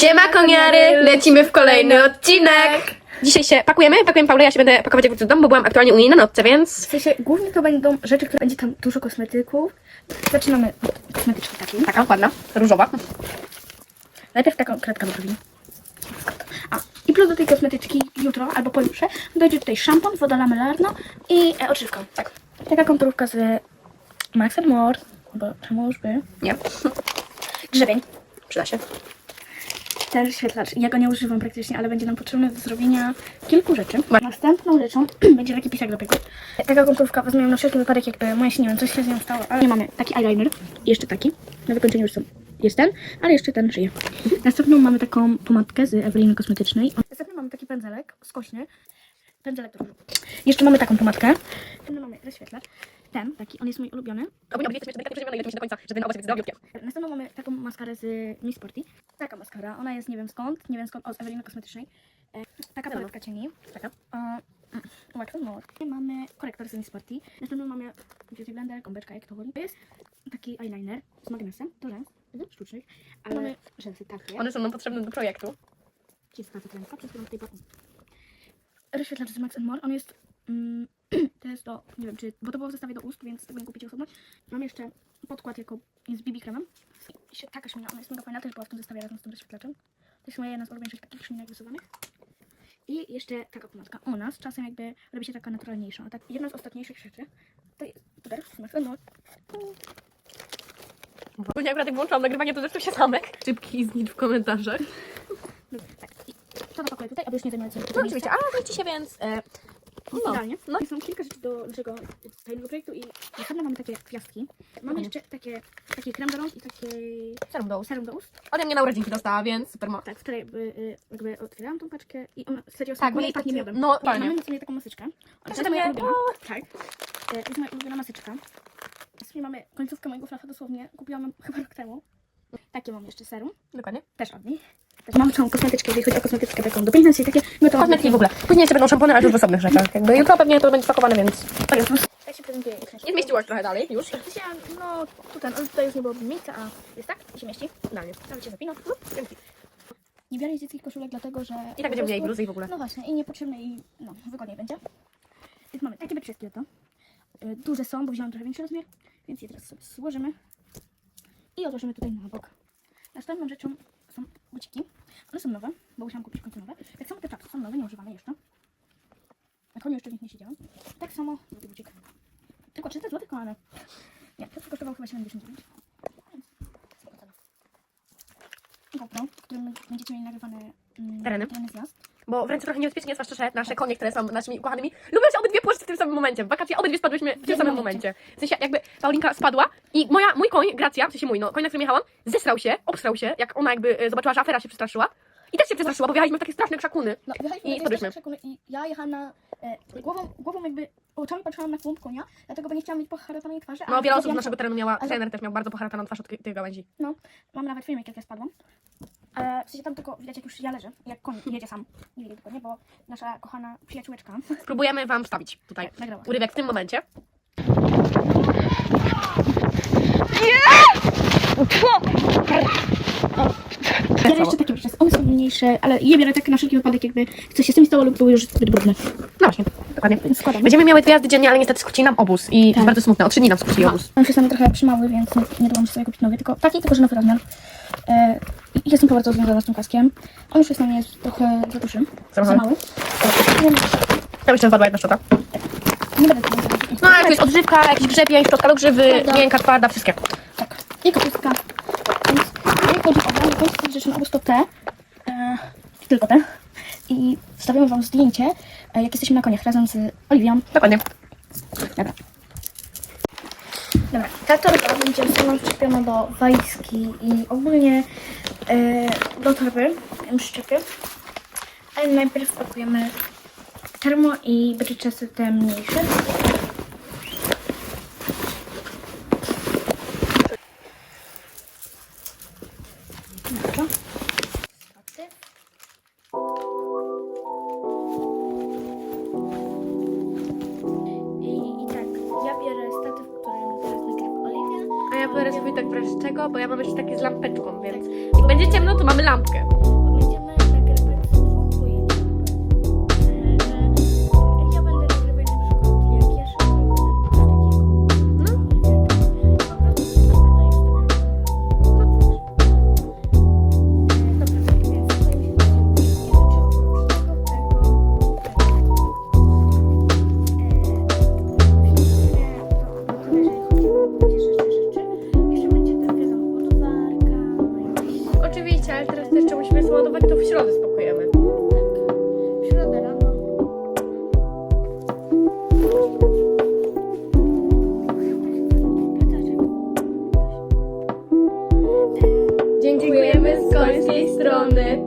Siema koniary, lecimy w kolejny odcinek. Dzisiaj się pakujemy, pakujemy Paulę, ja się będę pakować jak wrócę do domu, bo byłam aktualnie u niej na nocce, więc... W sensie, głównie to będą rzeczy, które będzie tam dużo kosmetyków. Zaczynamy od kosmetyczki takiej. Taka ładna, różowa. Najpierw taką kredkę zrobimy. A, i plus do tej kosmetyczki jutro albo pojutrze dojdzie tutaj szampon, woda lamelarna i e, odżywka. Tak. Taka konturówka z Max More, bo czemu już by? Nie, Grzebień. przyda się. Ten wyświetlacz. Ja go nie używam praktycznie, ale będzie nam potrzebny do zrobienia kilku rzeczy. Następną rzeczą będzie taki pisak do piekła. Taka konturówka wezmę na wszelki wypadek, jakby moja się nie wiem, coś się z nią stało, ale nie mamy taki eyeliner. I jeszcze taki. Na wykończeniu już są. Jest ten, ale jeszcze ten żyje. Następną mamy taką pomadkę z Eweliny Kosmetycznej. Następnie mamy taki pędzelek skośny. Pędzelek różu. Jeszcze mamy taką pomadkę. Ten mamy wyświetlacz. Ten, taki, on jest mój ulubiony. Ogólnie obie jesteśmy delikatnie przeziemione i lecimy się do końca, żeby ten owoc jest zdrowiutkie. Następną mamy taką maskarę z Miss Sporty. Taka maskara, ona jest nie wiem skąd, nie wiem skąd, o, z Eweliny Kosmetycznej. E, taka paletka cieni. Taka. Wax and More. Mamy korektor z Miss Sporty. Następną mamy Beauty Blender, gąbeczka, jak to woli. To jest taki eyeliner z magnesem do rzęs sztucznych. Ale mamy rzęsy takie. One są nam potrzebne do projektu. Czysta zakrętka, przez którą tutaj. Rozświetlacz z Max More, on jest, mm, to jest do, nie wiem czy, bo to było w zestawie do ust, więc tego nie kupicie osobno. Mam jeszcze podkład jako, jest BB kremem. Taka szmina, ona jest mega fajna, też była w tym zestawie razem z tym rozświetlaczem. To jest moja jedna z ulubieńszych takich szminek rysowanych. I jeszcze taka pomadka. U nas czasem jakby robi się taka naturalniejsza, a tak jedna z ostatniejszych rzeczy to jest puder z and More. Później akurat jak włączyłam nagrywanie, to zresztą się zamek. Szybki znicz w komentarzach. No, tak. I to napakuję tutaj, aby już nie zajmować sobie No oczywiście, ale zmieści się więc... E, no, Idealnie. no. No. Są kilka rzeczy do naszego tajnego projektu i następnie mamy takie gwiazdki. Mamy Mhm. jeszcze takie, taki krem do rąk i takie serum do ust. serum do ust. Ode mnie na urodzinki dostała, więc super mo. Tak, w której jakby, y, jakby otwierałam tą paczkę i ona serio Tak, smakuje bo i pachnie tak- miodem. no, totalnie. Mamy na sobie taką maseczkę. Ona jest moja ulubiona. Tak. To jest moja ulubiona maseczka. Następnie mamy końcówkę mojego flafa dosłownie. Kupiłam ją chyba rok temu. Takie mam jeszcze serum. Dokładnie. Też od niej. Mam całą kosmetyczkę, jeżeli chodzi o kosmetyczkę taką do i takie gotowe. Kosmetyki w ogóle. Później jeszcze będą szampony, ale już w osobnych rzeczach. Jakby jutro pewnie to będzie spakowane, więc... Tak się prezentuje. Nie zmieściłaś trochę dalej, już. Chciałam, no tutaj, no, tutaj już nie było miejsca, a jest tak, i się mieści. Idealnie. Nawet się zapina. Lub, dzięki. Nie biorę dzieckich koszulek, dlatego że... I tak będziemy mieli bluzy i w ogóle. No właśnie, i niepotrzebne i no, wygodniej będzie. Więc mamy takie wyprzedki oto. Y, Duże są, bo wziąłem trochę większy rozmiar, więc je teraz sobie złożymy. I odłożymy tutaj na bok. Następną rzeczą są buciki. One są nowe, bo musiałam kupić w końcu nowe. Tak samo te czapki są nowe, nieużywane jeszcze. Na koniu jeszcze w nich nie siedziałam. Tak samo drugi bucik. Tylko 300 zł, kochane. Nie, to kosztowało chyba 79. Więc spoko cena. GoPro, w którym będziecie mieli nagrywane mm, Tereny. tereny zjazd. Bo wręcz trochę niebezpiecznie zwłaszcza, że nasze konie, które są naszymi ukochanymi, lubią się w tym samym momencie. W wakacje obydwie spadłyśmy w tym samym momencie. W sensie jakby Paulinka spadła i moja, mój koń, Gracja, w sensie mój, no, koń, na którym jechałam, zesrał się, obsrał się, jak ona jakby e, zobaczyła, że afera się przestraszyła. I też się przestraszyła, bo wjechaliśmy w takie straszne krzakuny. No, I na spadłyśmy. i ja jechałam na, e, głową, głową jakby, oczami patrzyłam na klump konia, dlatego bo nie chciałam mieć poharatanej twarzy. a No, wiele osób z naszego terenu miała, Ale- trener też miał bardzo poharataną twarz od tej- tej gałęzi. No, mam nawet filmik, jak ja spadłam. E, w sensie tam tylko widać, jak już ja leżę, jak koń jedzie sam. Nie widać dokładnie, bo nasza kochana przyjaciółeczka Próbujemy wam wstawić tutaj nagrała. urywek w tym momencie. Ja jeszcze takie rzeczy, one są mniejsze, ale je biorę tak na wszelki wypadek, jakby coś się z tym stało lub były już zbyt brudne. No właśnie, dokładnie. Składam. Będziemy miały dwie jazdy dziennie, ale niestety skrócili nam obóz i to jest Tak. bardzo smutne. O trzy dni nam skrócili obóz. On się same trochę przymały, więc nie, nie dałam się sobie kupić nowy, tylko taki, tylko że nowy rozmiar. E, jestem po bardzo związana z tym kaskiem. On już jest na mnie jest trochę za duży, Za mały? Tam jeszcze wpadła jedna szczota. nie będę tego. No, ale to jest odżywka, jakiś grzebień, szczotka do grzywy, Prawda. miękka, twarda, wszystkie. I kapustka. Więc jeżeli chodzi o branie polskich rzeczy na obóz, to te. E, tylko te. I wstawiamy wam zdjęcie, e, jak jesteśmy na koniach razem z Oliwią. Dokładnie. Dobra. Dobra, ta torba będzie sama przyczepiona do walizki i ogólnie e, do torby ją przyczepię. Ale najpierw pakujemy termo i bryczasy te mniejsze. akurat sobie tak proszę czego, bo ja mam jeszcze takie z lampeczką, więc jak będzie ciemno, to mamy lampkę. polskiej strony.